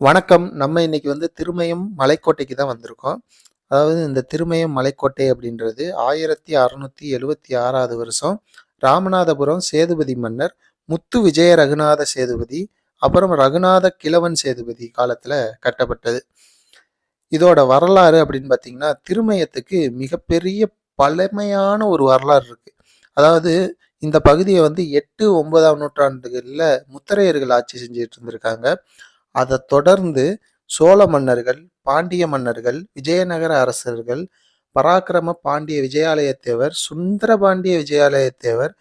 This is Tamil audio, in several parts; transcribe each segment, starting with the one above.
வணக்கம். நம்ம இன்னைக்கு வந்து திருமயம் மலைக்கோட்டைக்கு தான் வந்திருக்கோம். அதாவது இந்த திருமயம் மலைக்கோட்டை அப்படின்றது ஆயிரத்தி அறுநூத்தி எழுவத்தி ஆறாவது வருஷம் ராமநாதபுரம் சேதுபதி மன்னர் முத்து விஜய ரகுநாத சேதுபதி அப்புறம் ரகுநாத கிழவன் சேதுபதி காலத்துல கட்டப்பட்டது. இதோட வரலாறு அப்படின்னு பார்த்தீங்கன்னா திருமயத்துக்கு மிகப்பெரிய பழமையான ஒரு வரலாறு இருக்கு. அதாவது இந்த பகுதியை வந்து எட்டு ஒன்பதாம் நூற்றாண்டுகளில் முத்தரையர்கள் ஆட்சி செஞ்சுட்டு இருந்திருக்காங்க. அதை தொடர்ந்து சோழ மன்னர்கள் பாண்டிய மன்னர்கள் விஜயநகர அரசர்கள் பராக்கிரம பாண்டிய விஜயாலயத்தேவர் சுந்தர பாண்டிய விஜயாலயத்தேவர்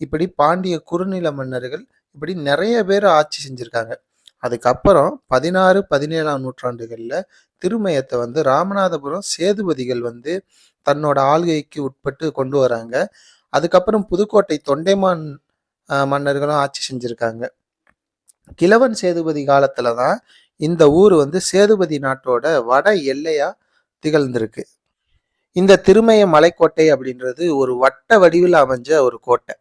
இப்படி பாண்டிய குறுநில மன்னர்கள் இப்படி நிறைய பேர் ஆட்சி செஞ்சுருக்காங்க. அதுக்கப்புறம் பதினாறு பதினேழாம் நூற்றாண்டுகளில் திருமயத்தை வந்து ராமநாதபுரம் சேதுபதிகள் வந்து தன்னோட ஆள்கைக்கு உட்பட்டு கொண்டு வராங்க. அதுக்கப்புறம் புதுக்கோட்டை தொண்டைமான் மன்னர்களும் ஆட்சி செஞ்சுருக்காங்க. கிழவன் சேதுபதி காலத்துல தான் இந்த ஊர் வந்து சேதுபதி நாட்டோட வட எல்லையா திகழ்ந்திருக்கு. இந்த திருமய மலைக்கோட்டை அப்படின்றது ஒரு வட்ட வடிவில் அமைஞ்ச ஒரு கோட்டை.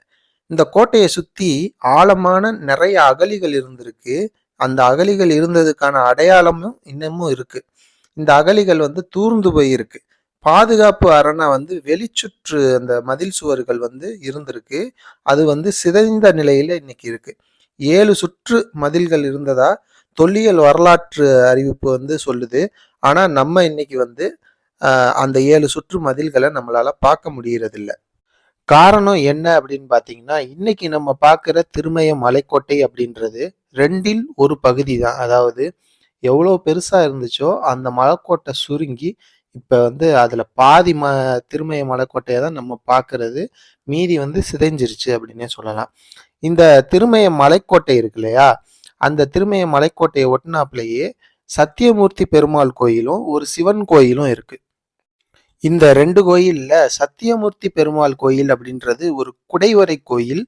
இந்த கோட்டையை சுத்தி ஆழமான நிறைய அகழிகள் இருந்திருக்கு. அந்த அகழிகள் இருந்ததுக்கான அடையாளமும் இன்னமும் இருக்கு. இந்த அகழிகள் வந்து தூர்ந்து போயிருக்கு. பாதுகாப்பு அரணை வந்து வெளிச்சுற்று அந்த மதில் சுவர்கள் வந்து இருந்திருக்கு. அது வந்து சிதைந்த நிலையில இன்னைக்கு இருக்கு. ஏழு சுற்று மதில்கள் இருந்ததா? தொல்லியல் வரலாற்று அறிவிப்பு வந்து சொல்லுது. ஆனால் நம்ம இன்னைக்கு வந்து அந்த ஏழு சுற்று மதில்களை நம்மளால் பார்க்க முடியறதில்ல. காரணம் என்ன அப்படின்னு பார்த்தீங்கன்னா இன்னைக்கு நம்ம பார்க்குற திருமய மலைக்கோட்டை அப்படின்றது ரெண்டில் ஒரு பகுதி தான் அதாவது எவ்வளோ பெருசாக இருந்துச்சோ அந்த மலைக்கோட்டை சுருங்கி இப்போ வந்து அதில் பாதி ம திருமய மலைக்கோட்டையை தான் நம்ம பார்க்கறது மீதி வந்து சிதைஞ்சிருச்சு அப்படின்னே சொல்லலாம். இந்த திருமய மலைக்கோட்டை இருக்கு இல்லையா? அந்த திருமய மலைக்கோட்டையை ஒட்டினாப்புலேயே சத்தியமூர்த்தி பெருமாள் கோயிலும் ஒரு சிவன் கோயிலும் இருக்கு. இந்த ரெண்டு கோயில்ல சத்தியமூர்த்தி பெருமாள் கோயில் அப்படின்றது ஒரு குடைவரை கோயில்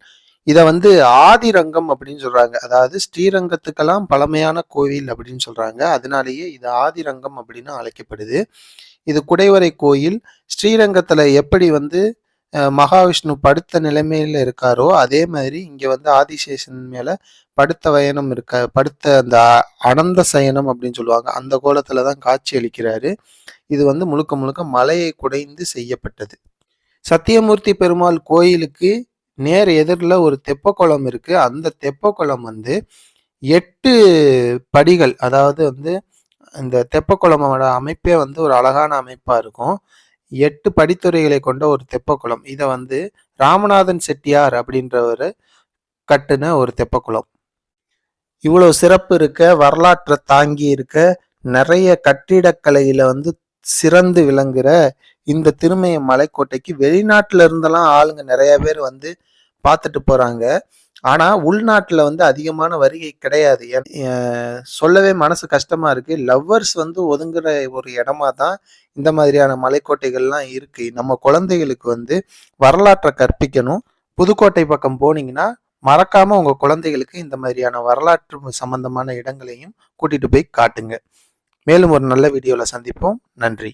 இதை வந்து ஆதிரங்கம் அப்படின்னு சொல்றாங்க. அதாவது ஸ்ரீரங்கத்துக்கெல்லாம் பழமையான கோவில் அப்படின்னு சொல்றாங்க. அதனாலேயே இது ஆதிரங்கம் அப்படின்னு அழைக்கப்படுது. இது குடைவரை கோயில். ஸ்ரீரங்கத்துல எப்படி வந்து மகாவிஷ்ணு படுத்த நிலைமையில இருக்காரோ அதே மாதிரி இங்க வந்து ஆதிசேஷன் மேல படுத்த வயனம் இருக்க படுத்த அந்த அ- அனந்த சயனம் அப்படின்னு சொல்லுவாங்க. அந்த கோலத்துல தான் காட்சி அளிக்கிறாரு. இது வந்து முழுக்க முழுக்க மலையை குடைந்து செய்யப்பட்டது. சத்தியமூர்த்தி பெருமாள் கோயிலுக்கு நேர் எதிரில் ஒரு தெப்பக்குளம் இருக்குது அந்த தெப்பக்குளம் வந்து எட்டு படிகள் அதாவது வந்து இந்த தெப்பக்குளமோட அமைப்பே வந்து ஒரு அழகான அமைப்பாக இருக்கும். எட்டு படித்துறைகளை கொண்ட ஒரு தெப்பக்குளம். இதை வந்து ராமநாதன் செட்டியார் அப்படின்றவர் கட்டின ஒரு தெப்பக்குளம். இவ்வளோ சிறப்பு இருக்க வரலாற்றை தாங்கி இருக்க நிறைய கட்டிடக்கலையில் வந்து சிறந்து விளங்குற இந்த திருமய மலைக்கோட்டைக்கு வெளிநாட்டுல இருந்தெல்லாம் ஆளுங்க நிறைய பேர் வந்து பார்த்துட்டு போறாங்க. ஆனா உள்நாட்டுல வந்து அதிகமான வருகை கிடையாது. ஏன்- சொல்லவே மனசு கஷ்டமா இருக்கு. லவ்வர்ஸ் வந்து ஒதுங்குற ஒரு இடமா தான் இந்த மாதிரியான மலைக்கோட்டைகள்லாம் இருக்கு. நம்ம குழந்தைகளுக்கு வந்து வரலாற்றை கற்பிக்கணும். புதுக்கோட்டை பக்கம் போனீங்கன்னா மறக்காம உங்க குழந்தைகளுக்கு இந்த மாதிரியான வரலாற்று சம்பந்தமான இடங்களையும் கூட்டிட்டு போய் காட்டுங்க. மேலும் ஒரு நல்ல வீடியோவில் சந்திப்போம். நன்றி.